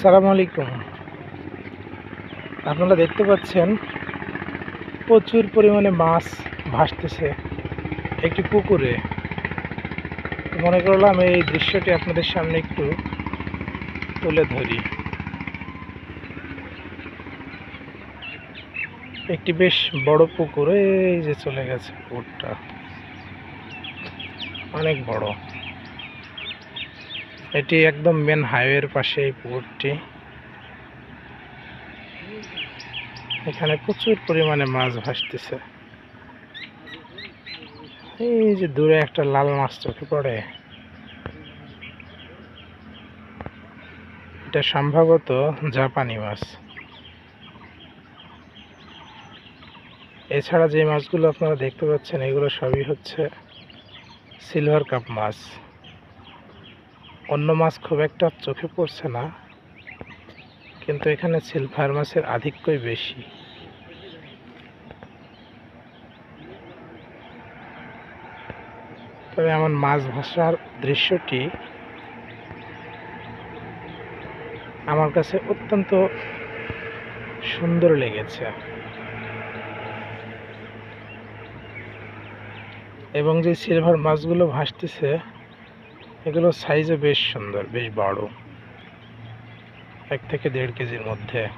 আসসালামু আলাইকুম। আপনারা দেখতে পাচ্ছেন, প্রচুর পরিমাণে মাছ ভাসতেছে একটি পুকুরে। মনে করলাম এই দৃশ্যটি আপনাদের সামনে একটু তুলে ধরি। একটি বেশ বড় পুকুরে, এই যে চলে গেছে পুকুরটা। অনেক বড়। এটি একদম মেন হাইওয়ের পাশে এই পুকুরটি। এখানে প্রচুর পরিমাণে মাছ ভাসতেছে। এই যে দূরে একটা লাল মাছ চোখে পড়ে। এটা সম্ভবত জাপানি মাছ। এছাড়া যে মাছগুলো আপনারা দেখতে পাচ্ছেন, এগুলো সবই হচ্ছে সিলভার কাপ মাছ। অন্য মাছ খুব একটা চোখে পড়ছে না, কিন্তু এখানে সিলভার মাছের আধিক্যই বেশি। তবে এমন মাছ ভাসার দৃশ্যটি আমার কাছে অত্যন্ত সুন্দর লেগেছে। এবং যে সিলভার মাছগুলো ভাসতেছে এগুলো সাইজে বেশ সুন্দর, বেশ বড়। এক থেকে দেড় কেজির মধ্যে।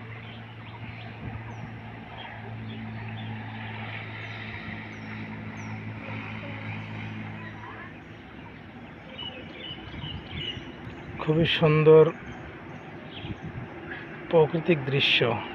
খুবই সুন্দর প্রাকৃতিক দৃশ্য।